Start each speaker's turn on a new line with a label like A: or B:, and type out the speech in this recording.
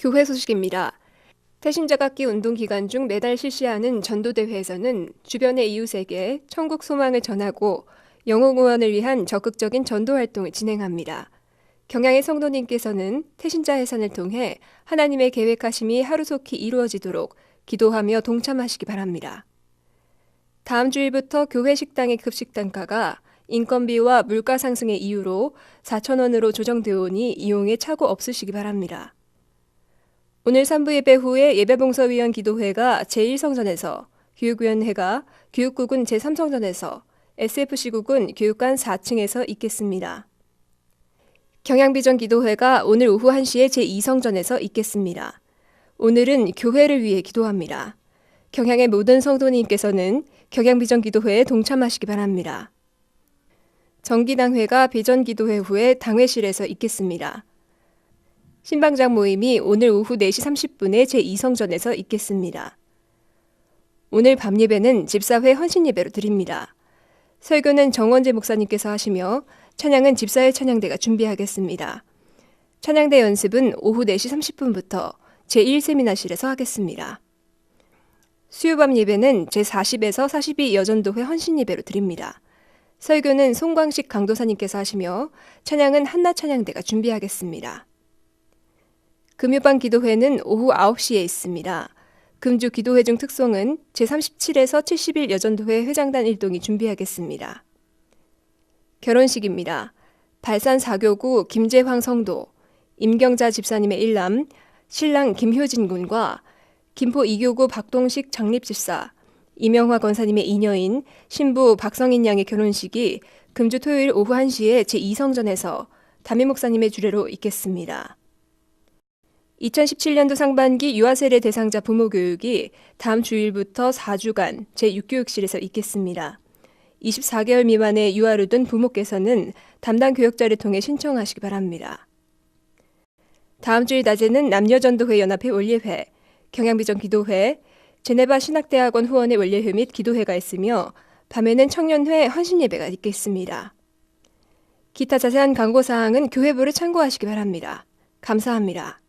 A: 교회 소식입니다. 태신자각기 운동 기간 중 매달 실시하는 전도대회에서는 주변의 이웃에게 천국 소망을 전하고 영혼 구원을 위한 적극적인 전도 활동을 진행합니다. 경양의 성도님께서는 태신자 해산을 통해 하나님의 계획하심이 하루속히 이루어지도록 기도하며 동참하시기 바랍니다. 다음 주일부터 교회 식당의 급식 단가가 인건비와 물가 상승의 이유로 4,000원으로 조정되어 오니 이용에 착오 없으시기 바랍니다. 오늘 3부 예배 후에 예배봉사위원 기도회가 제1성전에서, 교육위원회가 교육국은 제3성전에서, SFC국은 교육관 4층에서 있겠습니다. 경양비전 기도회가 오늘 오후 1시에 제2성전에서 있겠습니다. 오늘은 교회를 위해 기도합니다. 경양의 모든 성도님께서는 경양비전 기도회에 동참하시기 바랍니다. 정기당회가 비전 기도회 후에 당회실에서 있겠습니다. 신방장 모임이 오늘 오후 4시 30분에 제2성전에서 있겠습니다. 오늘 밤 예배는 집사회 헌신 예배로 드립니다. 설교는 정원재 목사님께서 하시며 찬양은 집사회 찬양대가 준비하겠습니다. 찬양대 연습은 오후 4시 30분부터 제1세미나실에서 하겠습니다. 수요밤 예배는 제40에서 42 여전도회 헌신 예배로 드립니다. 설교는 송광식 강도사님께서 하시며 찬양은 한나 찬양대가 준비하겠습니다. 금요반 기도회는 오후 9시에 있습니다. 금주 기도회 중 특송은 제37에서 71 여전도회 회장단 일동이 준비하겠습니다. 결혼식입니다. 발산 4교구 김재황 성도, 임경자 집사님의 일남, 신랑 김효진 군과 김포 2교구 박동식 장립집사, 이명화 권사님의 이녀인 신부 박성인 양의 결혼식이 금주 토요일 오후 1시에 제2성전에서 담임 목사님의 주례로 있겠습니다. 2017년도 상반기 유아세례 대상자 부모 교육이 다음 주일부터 4주간 제6교육실에서 있겠습니다. 24개월 미만의 유아를 둔 부모께서는 담당 교역자를 통해 신청하시기 바랍니다. 다음 주일 낮에는 남녀전도회 연합회 원례회, 경양비전 기도회, 제네바 신학대학원 후원의 원례회 및 기도회가 있으며 밤에는 청년회 헌신예배가 있겠습니다. 기타 자세한 광고사항은 교회부를 참고하시기 바랍니다. 감사합니다.